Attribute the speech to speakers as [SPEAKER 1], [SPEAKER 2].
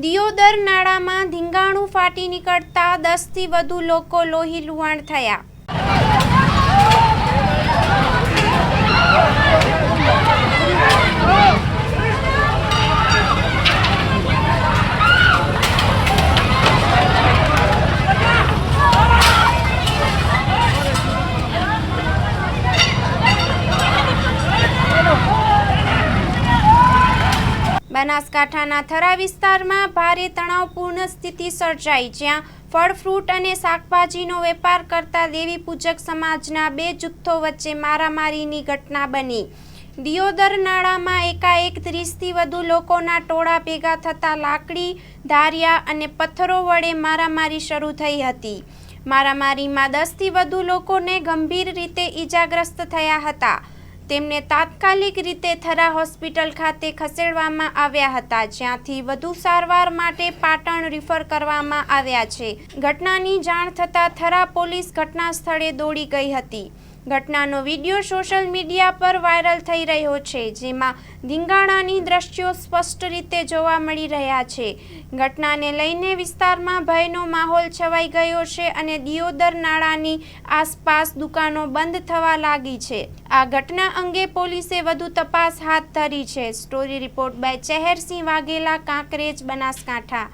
[SPEAKER 1] દિયોદર નાળામાં ધીંગાણું ફાટી નીકળતા દસથી વધુ લોકો લોહી લુહાણ થયા. બનાસકાંઠાના થરા વિસ્તારમાં ભારે તણાવપૂર્ણ સ્થિતિ સર્જાઈ, જ્યાં ફળ, ફ્રૂટ અને શાકભાજીનો વેપાર કરતા દેવી પૂજક સમાજના બે જૂથો વચ્ચે મારામારીની ઘટના બની. દિયોદર નાળામાં એકાએક ત્રીસથી વધુ લોકોના ટોળા ભેગા થતા લાકડી, ધારિયા અને પથ્થરો વડે મારામારી શરૂ થઈ હતી. મારામારીમાં દસથી વધુ લોકોને ગંભીર રીતે ઈજાગ્રસ્ત થયા હતા. તેમને તાત્કાલિક રીતે થરા હોસ્પિટલ ખાતે ખસેડવામાં આવ્યા હતા, જ્યાંથી વધુ સારવાર માટે પાટણ રિફર કરવામાં આવ્યા છે. ઘટનાની જાણ થતાં થરા પોલીસ ઘટના સ્થળે દોડી ગઈ હતી. ઘટનાનો વીડિયો સોશિયલ મીડિયા પર વાયરલ થઈ રહ્યો છે, જેમાં ધીંગાણાની દ્રશ્યો સ્પષ્ટ રીતે જોવા મળી રહ્યા છે. ઘટનાને લઈને વિસ્તારમાં ભયનો માહોલ છવાઈ ગયો છે અને દિયોદર નાળાની આસપાસ દુકાનો બંધ થવા લાગી છે. આ ઘટના અંગે પોલીસે વધુ તપાસ હાથ ધરી છે. Story report by Chehersinh Vaghela, Kankrej, Banaskantha.